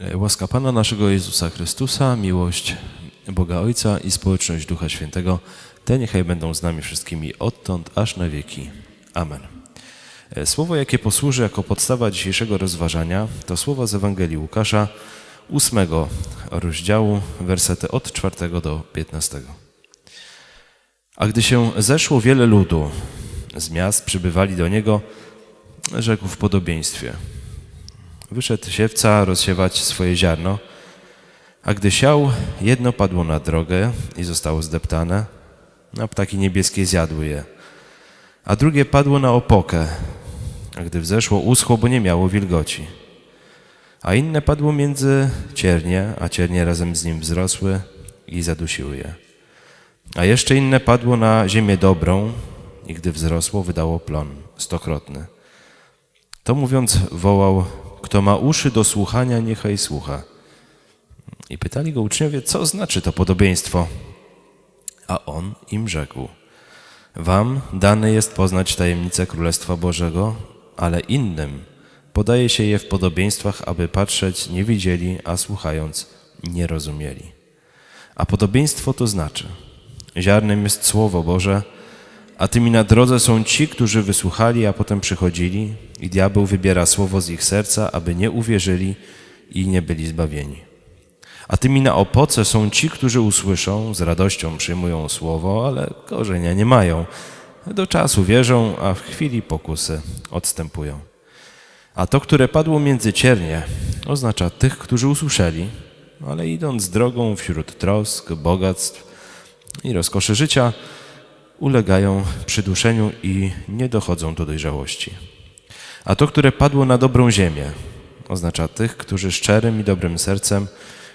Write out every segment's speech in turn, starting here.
E, Łaska Pana naszego Jezusa Chrystusa, miłość Boga Ojca i społeczność Ducha Świętego, te niechaj będą z nami wszystkimi odtąd aż na wieki. Amen. E, Słowo, jakie posłuży jako podstawa dzisiejszego rozważania, to słowo z Ewangelii Łukasza, ósmego rozdziału, wersety od czwartego do piętnastego. A gdy się zeszło wiele ludu z miast, przybywali do niego, rzekł w podobieństwie. Wyszedł siewca rozsiewać swoje ziarno, a gdy siał, jedno padło na drogę i zostało zdeptane, a ptaki niebieskie zjadły je. A drugie padło na opokę, a gdy wzeszło, uschło, bo nie miało wilgoci. A inne padło między ciernie, a ciernie razem z nim wzrosły i zadusiły je. A jeszcze inne padło na ziemię dobrą i gdy wzrosło, wydało plon stokrotny. To mówiąc, wołał, kto ma uszy do słuchania, niechaj słucha. I pytali go uczniowie, co znaczy to podobieństwo. A on im rzekł, wam dane jest poznać tajemnicę Królestwa Bożego, ale innym podaje się je w podobieństwach, aby patrzeć nie widzieli, a słuchając nie rozumieli. A podobieństwo to znaczy, ziarnem jest Słowo Boże, a tymi na drodze są ci, którzy wysłuchali, a potem przychodzili i diabeł wybiera słowo z ich serca, aby nie uwierzyli i nie byli zbawieni. A tymi na opoce są ci, którzy usłyszą, z radością przyjmują słowo, ale korzenia nie mają. Do czasu wierzą, a w chwili pokusy odstępują. A to, które padło między ciernie, oznacza tych, którzy usłyszeli, ale idąc drogą wśród trosk, bogactw i rozkoszy życia, ulegają przyduszeniu i nie dochodzą do dojrzałości. A to, które padło na dobrą ziemię, oznacza tych, którzy szczerym i dobrym sercem,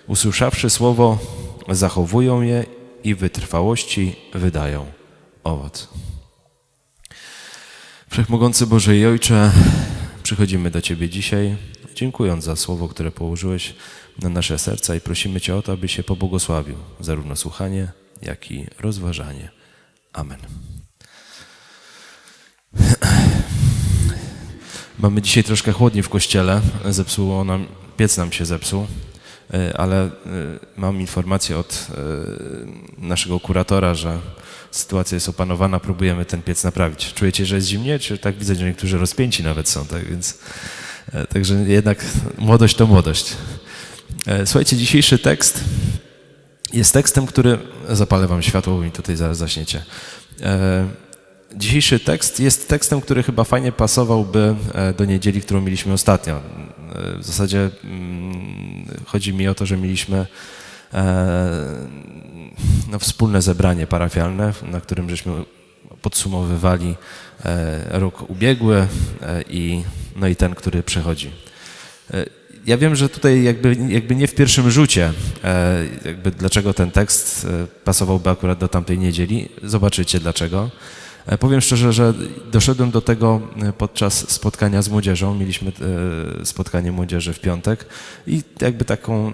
usłyszawszy słowo, zachowują je i wytrwałości wydają owoc. Wszechmogący Boże i Ojcze, przychodzimy do Ciebie dzisiaj, dziękując za słowo, które położyłeś na nasze serca i prosimy Cię o to, aby się pobłogosławił zarówno słuchanie, jak i rozważanie. Amen. Mamy dzisiaj troszkę chłodniej w kościele. Zepsuło nam, piec nam się zepsuł, e, ale e, mam informację od e, naszego kuratora, że sytuacja jest opanowana, próbujemy ten piec naprawić. Czujecie, że jest zimnie? Czy tak widzę, że niektórzy rozpięci nawet są, tak więc także jednak młodość to młodość. Słuchajcie, dzisiejszy tekst jest tekstem, który. Zapalę wam światło, bo mi tutaj zaraz zaśniecie. E, dzisiejszy tekst jest tekstem, który chyba fajnie pasowałby e, do niedzieli, którą mieliśmy ostatnio. E, w zasadzie mm, chodzi mi o to, że mieliśmy no, wspólne zebranie parafialne, na którym żeśmy podsumowywali rok ubiegły i, no i ten, który przechodzi. Ja wiem, że tutaj jakby, jakby nie w pierwszym rzucie, e, jakby dlaczego ten tekst e, pasowałby akurat do tamtej niedzieli. Zobaczycie dlaczego. E, Powiem szczerze, że doszedłem do tego podczas spotkania z młodzieżą. Mieliśmy spotkanie młodzieży w piątek i jakby taką,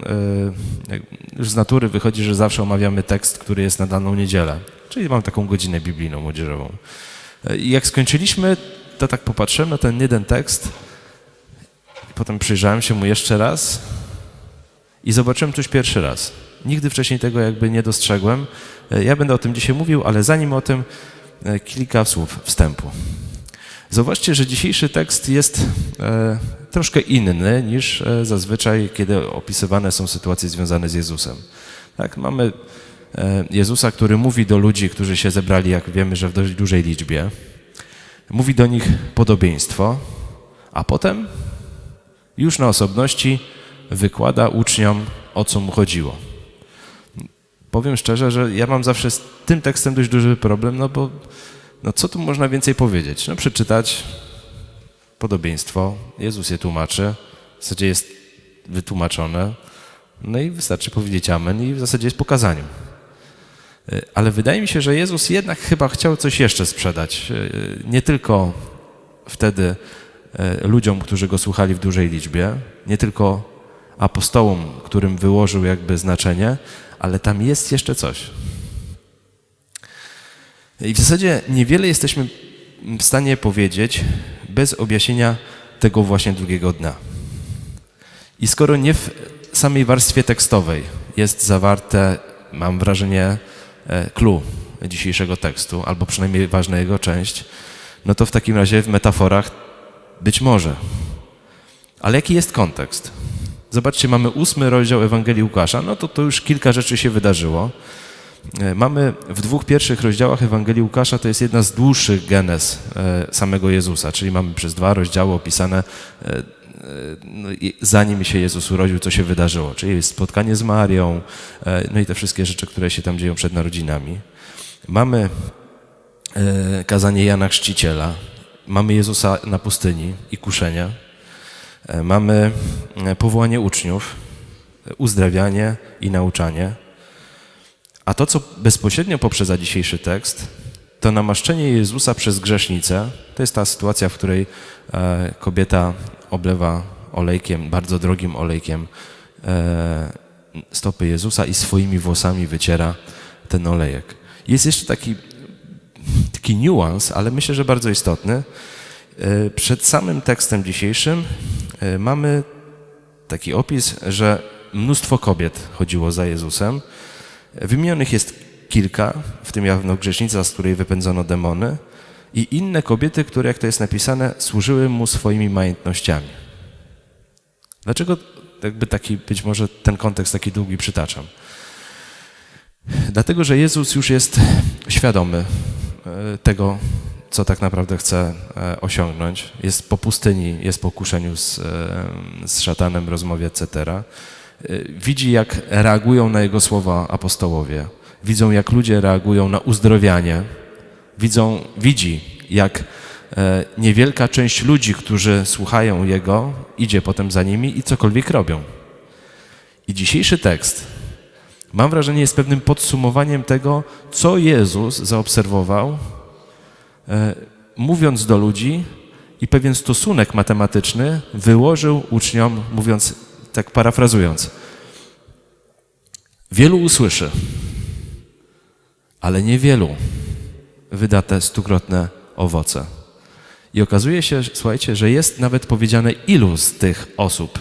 już z natury wychodzi, że zawsze omawiamy tekst, który jest na daną niedzielę. Czyli mam taką godzinę biblijną młodzieżową. I jak skończyliśmy, to tak popatrzyłem na ten jeden tekst Potem przyjrzałem się mu jeszcze raz i zobaczyłem coś pierwszy raz. Nigdy wcześniej tego jakby nie dostrzegłem. E, Ja będę o tym dzisiaj mówił, ale zanim o tym e, kilka słów wstępu. Zauważcie, że dzisiejszy tekst jest e, troszkę inny niż zazwyczaj, kiedy opisywane są sytuacje związane z Jezusem. Tak, mamy Jezusa, który mówi do ludzi, którzy się zebrali, jak wiemy, że w dość dużej liczbie. Mówi do nich podobieństwo, a potem już na osobności wykłada uczniom, o co mu chodziło. Powiem szczerze, że ja mam zawsze z tym tekstem dość duży problem, no bo no co tu można więcej powiedzieć? No przeczytać podobieństwo, Jezus je tłumaczy, w zasadzie jest wytłumaczone, no i wystarczy powiedzieć amen i w zasadzie jest pokazaniem. Y, Ale wydaje mi się, że Jezus jednak chyba chciał coś jeszcze sprzedać. Y, Nie tylko wtedy e, ludziom, którzy go słuchali w dużej liczbie, nie tylko apostołom, którym wyłożył jakby znaczenie, ale tam jest jeszcze coś. I w zasadzie niewiele jesteśmy w stanie powiedzieć bez objaśnienia tego właśnie drugiego dna. I skoro nie w samej warstwie tekstowej jest zawarte, mam wrażenie, e, clue dzisiejszego tekstu, albo przynajmniej ważna jego część, no to w takim razie w metaforach być może. Ale jaki jest kontekst? Zobaczcie, mamy ósmy rozdział Ewangelii Łukasza, no to to już kilka rzeczy się wydarzyło. E, Mamy w dwóch pierwszych rozdziałach Ewangelii Łukasza, to jest jedna z dłuższych genes e, samego Jezusa, czyli mamy przez dwa rozdziały opisane, e, no zanim się Jezus urodził, co się wydarzyło. Czyli jest spotkanie z Marią, no i te wszystkie rzeczy, które się tam dzieją przed narodzinami. Mamy kazanie Jana Chrzciciela, mamy Jezusa na pustyni i kuszenia, E, mamy e, powołanie uczniów, e, uzdrawianie i nauczanie. A to, co bezpośrednio poprzedza dzisiejszy tekst, to namaszczenie Jezusa przez grzesznicę. To jest ta sytuacja, w której kobieta oblewa olejkiem, bardzo drogim olejkiem, stopy Jezusa i swoimi włosami wyciera ten olejek. Jest jeszcze taki, taki niuans, ale myślę, że bardzo istotny. E, Przed samym tekstem dzisiejszym e, mamy taki opis, że mnóstwo kobiet chodziło za Jezusem. Wymienionych jest kilka, w tym jawno grzesznica, z której wypędzono demony, i inne kobiety, które, jak to jest napisane, służyły mu swoimi majątnościami. Dlaczego jakby taki, być może ten kontekst taki długi przytaczam? Dlatego, że Jezus już jest świadomy tego, co tak naprawdę chce e, osiągnąć. Jest po pustyni, jest po kuszeniu z, e, z szatanem, rozmowie, etc. E, Widzi, jak reagują na jego słowa apostołowie. Widzą, jak ludzie reagują na uzdrowianie. Widzą, widzi, jak e, niewielka część ludzi, którzy słuchają jego, idzie potem za nimi i cokolwiek robią. I dzisiejszy tekst, mam wrażenie, jest pewnym podsumowaniem tego, co Jezus zaobserwował e, mówiąc do ludzi i pewien stosunek matematyczny wyłożył uczniom, mówiąc, tak parafrazując. Wielu usłyszy, ale niewielu wyda te stukrotne owoce. I okazuje się, słuchajcie, że jest nawet powiedziane, ilu z tych osób,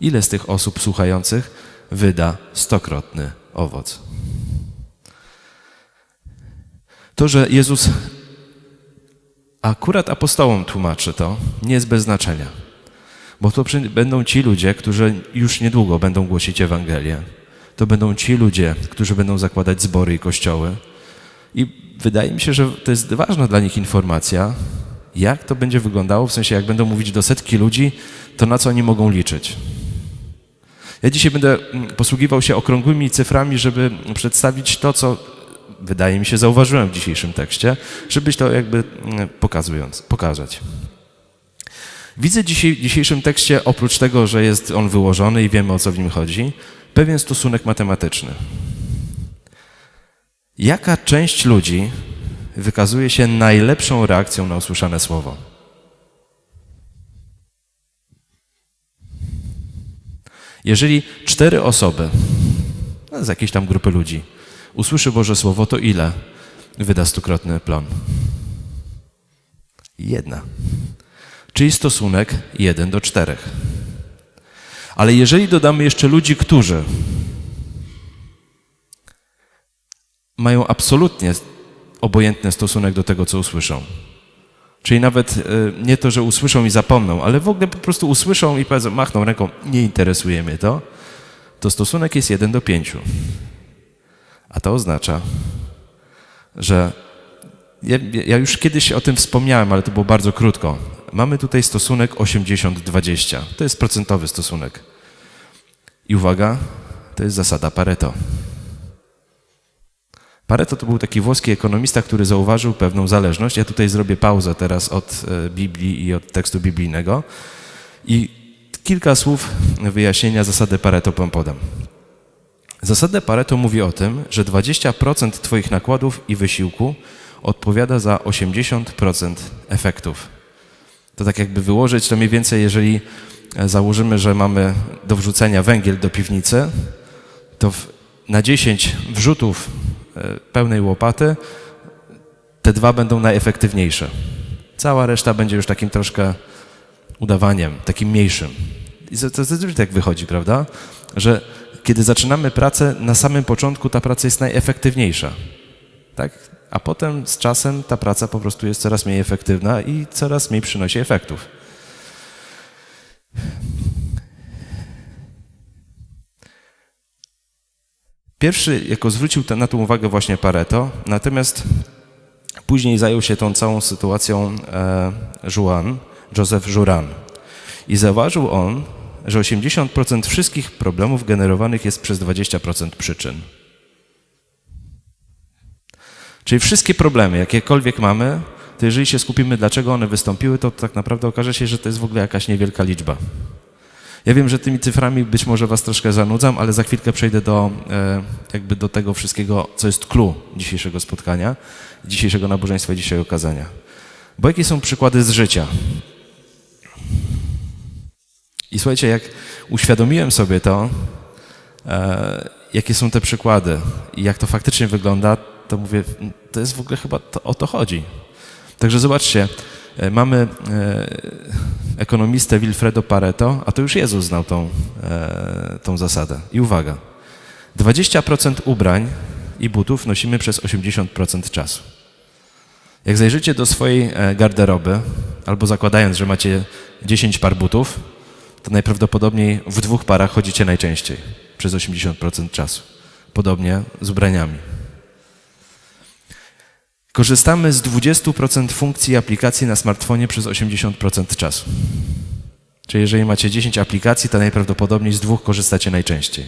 ile z tych osób słuchających wyda stokrotny owoc. To, że Jezus Akurat apostołom tłumaczy to, nie jest bez znaczenia. Bo to będą ci ludzie, którzy już niedługo będą głosić Ewangelię. To będą ci ludzie, którzy będą zakładać zbory i kościoły. I wydaje mi się, że to jest ważna dla nich informacja, jak to będzie wyglądało, w sensie jak będą mówić do setki ludzi, to na co oni mogą liczyć. Ja dzisiaj będę mm, posługiwał się okrągłymi cyframi, żeby przedstawić to, co wydaje mi się zauważyłem w dzisiejszym tekście, żebyś to jakby mm, pokazując, pokazać. Widzę dzisiaj, w dzisiejszym tekście, oprócz tego, że jest on wyłożony i wiemy o co w nim chodzi, pewien stosunek matematyczny. Jaka część ludzi wykazuje się najlepszą reakcją na usłyszane słowo? Jeżeli cztery osoby no, z jakiejś tam grupy ludzi usłyszy Boże Słowo, to ile wyda stukrotny plon? Jedna. Czyli stosunek jeden do czterech. Ale jeżeli dodamy jeszcze ludzi, którzy mają absolutnie obojętny stosunek do tego, co usłyszą. Czyli nawet e, nie to, że usłyszą i zapomną, ale w ogóle po prostu usłyszą i powiedzą, machną ręką, nie interesuje mnie to, to stosunek jest 1 do 5. A to oznacza, że ja, ja już kiedyś o tym wspomniałem, ale to było bardzo krótko. Mamy tutaj stosunek 80-20. To jest procentowy stosunek. I uwaga, to jest zasada Pareto. Pareto to był taki włoski ekonomista, który zauważył pewną zależność. Ja tutaj zrobię pauzę teraz od e, Biblii i od tekstu biblijnego i kilka słów wyjaśnienia zasady Pareto wam podam. Zasadę Pareto mówi o tym, że 20% Twoich nakładów i wysiłku odpowiada za 80% efektów. To tak jakby wyłożyć, to mniej więcej, jeżeli e, założymy, że mamy do wrzucenia węgiel do piwnicy, to na 10 wrzutów pełnej łopaty te dwa będą najefektywniejsze. Cała reszta będzie już takim troszkę udawaniem, takim mniejszym. I to zazwyczaj tak wychodzi, prawda? Że kiedy zaczynamy pracę, na samym początku ta praca jest najefektywniejsza. Tak? A potem z czasem ta praca po prostu jest coraz mniej efektywna i coraz mniej przynosi efektów. Pierwszy, jako zwrócił na tą uwagę właśnie Pareto, natomiast później zajął się tą całą sytuacją e, Juan, Joseph Juran. I zauważył on, że 80% wszystkich problemów generowanych jest przez 20% przyczyn. Czyli wszystkie problemy, jakiekolwiek mamy, to jeżeli się skupimy, dlaczego one wystąpiły, to tak naprawdę okaże się, że to jest w ogóle jakaś niewielka liczba. Ja wiem, że tymi cyframi być może was troszkę zanudzam, ale za chwilkę przejdę do, e, jakby do tego wszystkiego, co jest clue dzisiejszego spotkania, dzisiejszego nabożeństwa dzisiejszego kazania. Bo jakie są przykłady z życia? I słuchajcie, jak uświadomiłem sobie to, e, jakie są te przykłady i jak to faktycznie wygląda, to mówię, to jest w ogóle chyba to, o to chodzi. Także zobaczcie, e, mamy ekonomistę Wilfredo Pareto, a to już Jezus znał tą, e, tą zasadę. I uwaga, 20% ubrań i butów nosimy przez 80% czasu. Jak zajrzycie do swojej e, garderoby, albo zakładając, że macie 10 par butów, to najprawdopodobniej w dwóch parach chodzicie najczęściej, przez 80% czasu. Podobnie z ubraniami. Korzystamy z 20% funkcji aplikacji na smartfonie przez 80% czasu. Czyli jeżeli macie 10 aplikacji, to najprawdopodobniej z dwóch korzystacie najczęściej.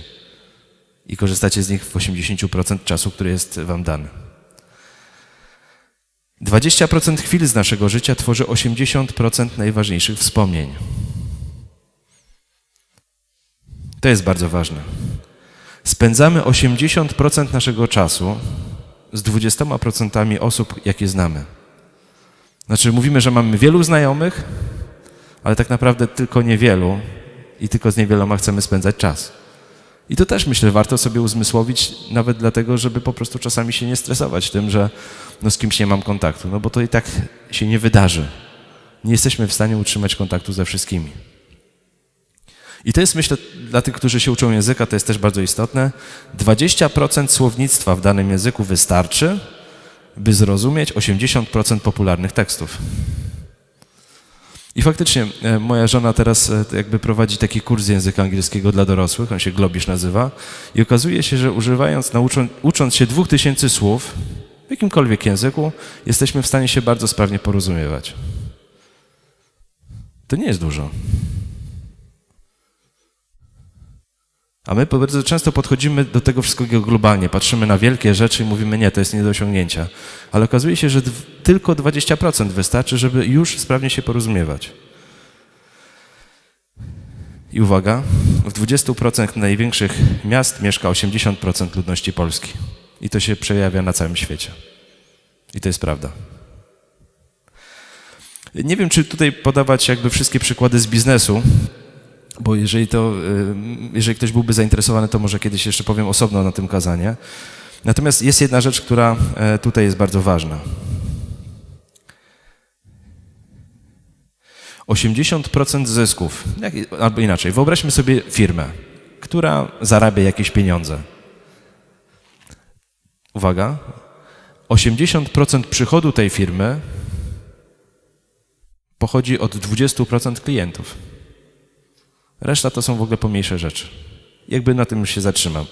I korzystacie z nich w 80% czasu, który jest wam dany. 20% chwil z naszego życia tworzy 80% najważniejszych wspomnień. To jest bardzo ważne. Spędzamy 80% naszego czasu z 20% osób, jakie znamy. Znaczy, mówimy, że mamy wielu znajomych, ale tak naprawdę tylko niewielu i tylko z niewieloma chcemy spędzać czas. I to też myślę, warto sobie uzmysłowić, nawet dlatego, żeby po prostu czasami się nie stresować tym, że no z kimś nie mam kontaktu, no bo to i tak się nie wydarzy. Nie jesteśmy w stanie utrzymać kontaktu ze wszystkimi. I to jest, myślę, dla tych, którzy się uczą języka, to jest też bardzo istotne. 20% słownictwa w danym języku wystarczy, by zrozumieć 80% popularnych tekstów. I faktycznie e, moja żona teraz e, jakby prowadzi taki kurs języka angielskiego dla dorosłych, on się Globisz nazywa, i okazuje się, że używając, nauczą, ucząc się 2000 słów w jakimkolwiek języku, jesteśmy w stanie się bardzo sprawnie porozumiewać. To nie jest dużo. A my bardzo często podchodzimy do tego wszystkiego globalnie, patrzymy na wielkie rzeczy i mówimy, nie, to jest nie do osiągnięcia. Ale okazuje się, że tylko 20% wystarczy, żeby już sprawnie się porozumiewać. I uwaga, w 20% największych miast mieszka 80% ludności Polski. I to się przejawia na całym świecie. I to jest prawda. Nie wiem, czy tutaj podawać jakby wszystkie przykłady z biznesu, bo jeżeli, to, y, jeżeli ktoś byłby zainteresowany, to może kiedyś jeszcze powiem osobno na tym kazanie. Natomiast jest jedna rzecz, która e, tutaj jest bardzo ważna. 80% zysków, albo inaczej, wyobraźmy sobie firmę, która zarabia jakieś pieniądze. Uwaga, 80% przychodu tej firmy pochodzi od 20% klientów. Reszta to są w ogóle pomniejsze rzeczy. Jakby na tym się zatrzymam.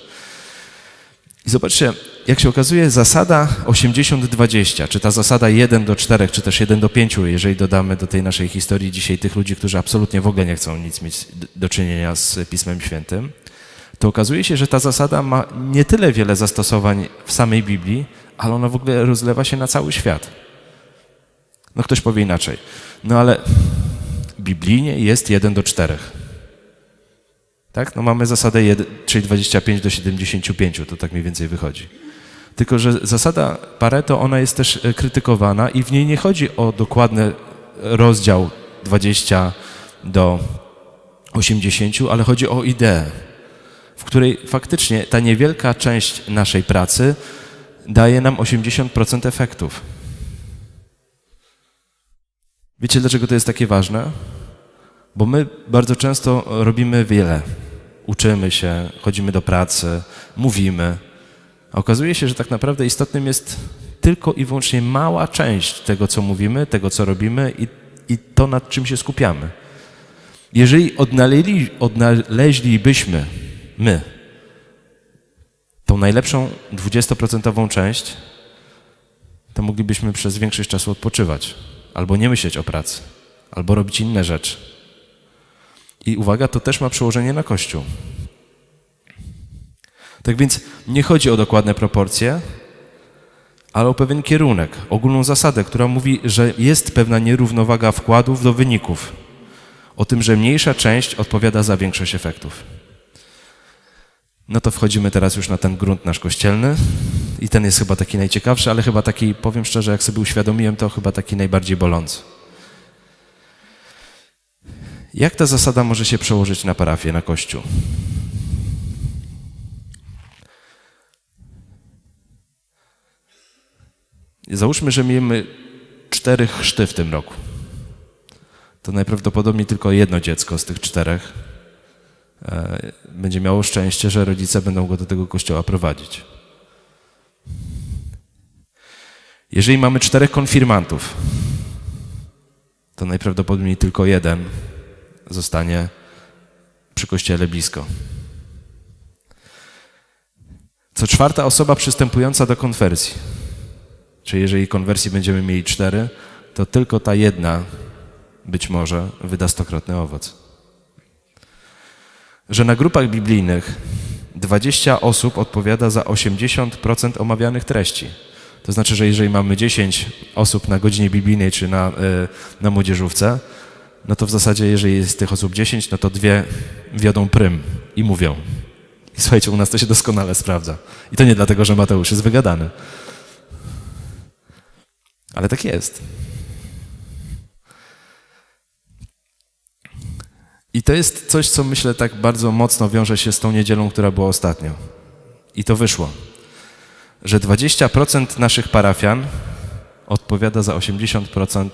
I zobaczcie, jak się okazuje, zasada 80-20, czy ta zasada 1 do 4, czy też 1 do 5, jeżeli dodamy do tej naszej historii dzisiaj tych ludzi, którzy absolutnie w ogóle nie chcą nic mieć do czynienia z Pismem Świętym, to okazuje się, że ta zasada ma nie tyle wiele zastosowań w samej Biblii, ale ona w ogóle rozlewa się na cały świat. No ktoś powie inaczej. No ale biblijnie jest 1 do 4. Tak? No mamy zasadę, jed, czyli 25 do 75, to tak mniej więcej wychodzi. Tylko, że zasada Pareto, ona jest też e, krytykowana i w niej nie chodzi o dokładny rozdział 20 do 80, ale chodzi o ideę, w której faktycznie ta niewielka część naszej pracy daje nam 80% efektów. Wiecie, dlaczego to jest takie ważne? Bo my bardzo często robimy wiele. Uczymy się, chodzimy do pracy, mówimy. A okazuje się, że tak naprawdę istotnym jest tylko i wyłącznie mała część tego, co mówimy, tego, co robimy i, i to, nad czym się skupiamy. Jeżeli odnaleźli, odnaleźlibyśmy my tą najlepszą 20% część, to moglibyśmy przez większość czasu odpoczywać, albo nie myśleć o pracy, albo robić inne rzeczy. I uwaga, to też ma przełożenie na Kościół. Tak więc nie chodzi o dokładne proporcje, ale o pewien kierunek, ogólną zasadę, która mówi, że jest pewna nierównowaga wkładów do wyników. O tym, że mniejsza część odpowiada za większość efektów. No to wchodzimy teraz już na ten grunt nasz kościelny i ten jest chyba taki najciekawszy, ale chyba taki, powiem szczerze, jak sobie uświadomiłem, to chyba taki najbardziej bolący. Jak ta zasada może się przełożyć na parafię, na kościół? Załóżmy, że miejmy cztery chrzty w tym roku. To najprawdopodobniej tylko jedno dziecko z tych czterech e, będzie miało szczęście, że rodzice będą go do tego kościoła prowadzić. Jeżeli mamy czterech konfirmantów, to najprawdopodobniej tylko jeden zostanie przy kościele blisko. Co czwarta osoba przystępująca do konwersji, czyli jeżeli konwersji będziemy mieli cztery, to tylko ta jedna być może wyda stokrotny owoc. Że na grupach biblijnych 20 osób odpowiada za 80% omawianych treści. To znaczy, że jeżeli mamy 10 osób na godzinie biblijnej czy na, y, na młodzieżówce, no to w zasadzie, jeżeli jest tych osób 10, no to dwie wiodą prym i mówią. I słuchajcie, u nas to się doskonale sprawdza. I to nie dlatego, że Mateusz jest wygadany. Ale tak jest. I to jest coś, co myślę tak bardzo mocno wiąże się z tą niedzielą, która była ostatnio. I to wyszło, że 20% naszych parafian odpowiada za 80%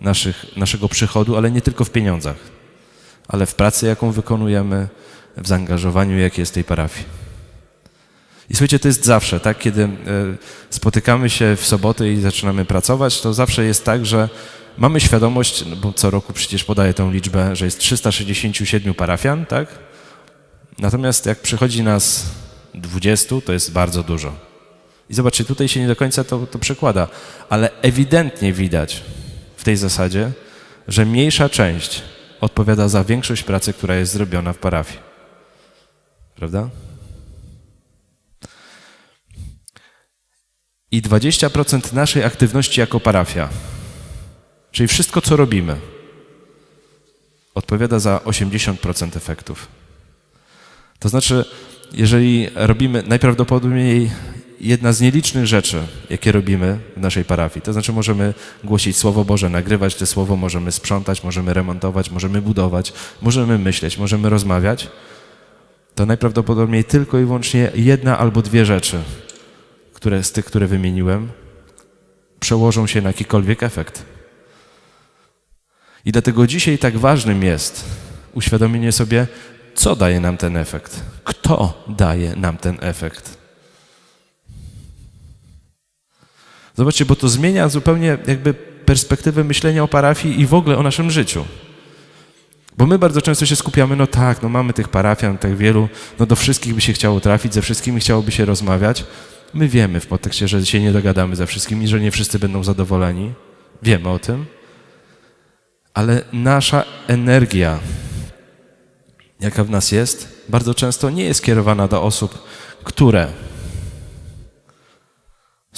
naszych, naszego przychodu, ale nie tylko w pieniądzach, ale w pracy, jaką wykonujemy, w zaangażowaniu, jakie jest tej parafii. I słuchajcie, to jest zawsze, tak? Kiedy e, spotykamy się w sobotę i zaczynamy pracować, to zawsze jest tak, że mamy świadomość, no bo co roku przecież podaję tę liczbę, że jest 367 parafian, tak? Natomiast jak przychodzi nas 20, to jest bardzo dużo. I zobaczcie, tutaj się nie do końca to, to przekłada, ale ewidentnie widać tej zasadzie, że mniejsza część odpowiada za większość pracy, która jest zrobiona w parafii. Prawda? I 20% naszej aktywności jako parafia, czyli wszystko, co robimy, odpowiada za 80% efektów. To znaczy, jeżeli robimy najprawdopodobniej jedna z nielicznych rzeczy, jakie robimy w naszej parafii, to znaczy możemy głosić Słowo Boże, nagrywać te Słowo, możemy sprzątać, możemy remontować, możemy budować, możemy myśleć, możemy rozmawiać, to najprawdopodobniej tylko i wyłącznie jedna albo dwie rzeczy, które z tych, które wymieniłem, przełożą się na jakikolwiek efekt. I dlatego dzisiaj tak ważnym jest uświadomienie sobie, co daje nam ten efekt, kto daje nam ten efekt. Zobaczcie, bo to zmienia zupełnie jakby perspektywę myślenia o parafii i w ogóle o naszym życiu. Bo my bardzo często się skupiamy, no tak, no mamy tych parafian tak wielu, no do wszystkich by się chciało trafić, ze wszystkimi chciałoby się rozmawiać. My wiemy w podtekście, że się nie dogadamy ze wszystkimi, że nie wszyscy będą zadowoleni. Wiemy o tym. Ale nasza energia, jaka w nas jest, bardzo często nie jest kierowana do osób, które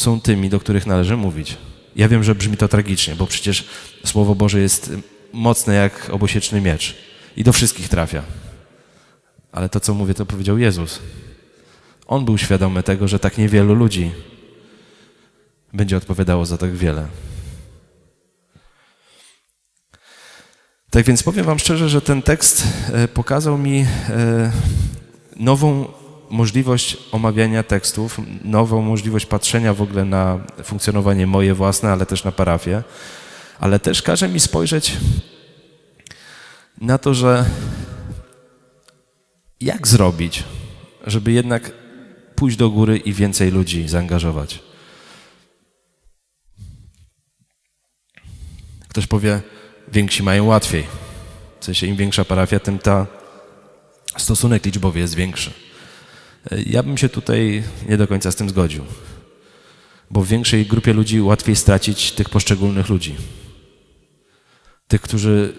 są tymi, do których należy mówić. Ja wiem, że brzmi to tragicznie, bo przecież Słowo Boże jest mocne jak obosieczny miecz i do wszystkich trafia. Ale to, co mówię, to powiedział Jezus. On był świadomy tego, że tak niewielu ludzi będzie odpowiadało za tak wiele. Tak więc powiem Wam szczerze, że ten tekst e, pokazał mi e, nową możliwość omawiania tekstów, nową możliwość patrzenia w ogóle na funkcjonowanie moje własne, ale też na parafię, ale też każe mi spojrzeć na to, że jak zrobić, żeby jednak pójść do góry i więcej ludzi zaangażować. Ktoś powie, więksi mają łatwiej. W sensie im większa parafia, tym ta stosunek liczbowy jest większy. Ja bym się tutaj nie do końca z tym zgodził, bo w większej grupie ludzi łatwiej stracić tych poszczególnych ludzi. Tych, którzy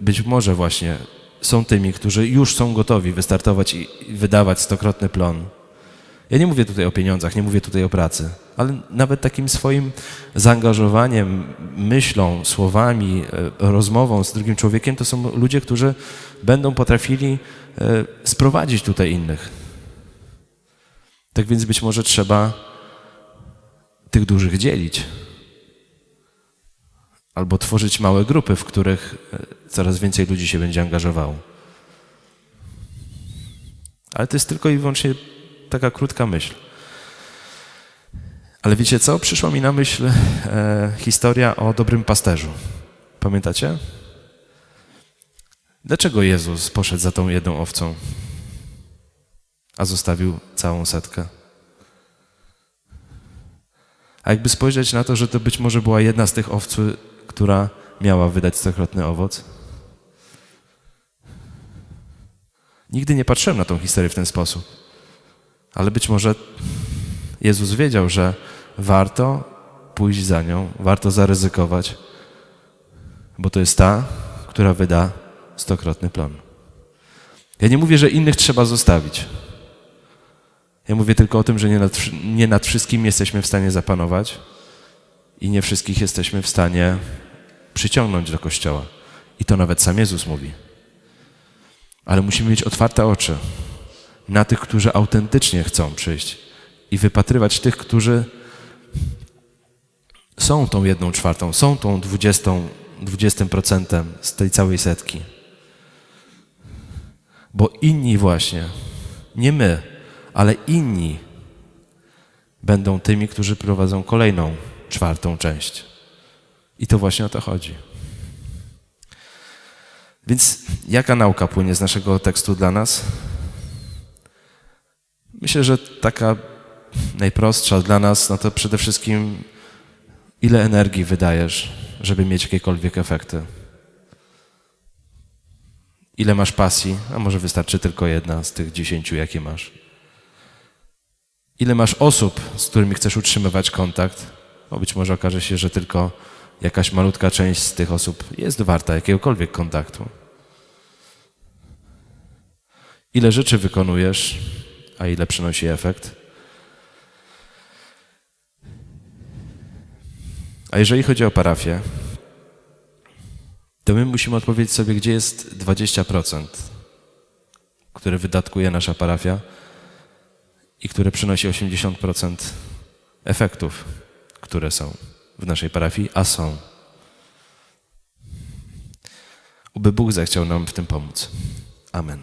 być może właśnie są tymi, którzy już są gotowi wystartować i i wydawać stokrotny plon. Ja nie mówię tutaj o pieniądzach, nie mówię tutaj o pracy, ale nawet takim swoim zaangażowaniem, myślą, słowami, e, rozmową z drugim człowiekiem to są ludzie, którzy będą potrafili e, sprowadzić tutaj innych. Tak więc być może trzeba tych dużych dzielić. Albo tworzyć małe grupy, w których e, coraz więcej ludzi się będzie angażowało. Ale to jest tylko i wyłącznie taka krótka myśl. Ale wiecie co? Przyszła mi na myśl e, historia o dobrym pasterzu. Pamiętacie? Dlaczego Jezus poszedł za tą jedną owcą, a zostawił całą setkę? A jakby spojrzeć na to, że to być może była jedna z tych owc, która miała wydać stokrotny owoc? Nigdy nie patrzyłem na tą historię w ten sposób. Ale być może Jezus wiedział, że warto pójść za nią, warto zaryzykować, bo to jest ta, która wyda stokrotny plon. Ja nie mówię, że innych trzeba zostawić. Ja mówię tylko o tym, że nie nad, nie nad wszystkim jesteśmy w stanie zapanować i nie wszystkich jesteśmy w stanie przyciągnąć do kościoła. I to nawet sam Jezus mówi. Ale musimy mieć otwarte oczy na tych, którzy autentycznie chcą przyjść i wypatrywać tych, którzy są tą jedną czwartą, są tą dwudziestą, dwudziestym procentem z tej całej setki. Bo inni właśnie, nie my, ale inni będą tymi, którzy prowadzą kolejną czwartą część. I to właśnie o to chodzi. Więc jaka nauka płynie z naszego tekstu dla nas? Myślę, że taka najprostsza dla nas, no to przede wszystkim ile energii wydajesz, żeby mieć jakiekolwiek efekty. Ile masz pasji, a może wystarczy tylko jedna z tych dziesięciu, jakie masz. Ile masz osób, z którymi chcesz utrzymywać kontakt, bo być może okaże się, że tylko jakaś malutka część z tych osób jest warta jakiegokolwiek kontaktu. Ile rzeczy wykonujesz, a ile przynosi efekt? A jeżeli chodzi o parafię, to my musimy odpowiedzieć sobie, gdzie jest 20%, które wydatkuje nasza parafia i które przynosi 80% efektów, które są w naszej parafii, a są. Uby Bóg zechciał nam w tym pomóc. Amen.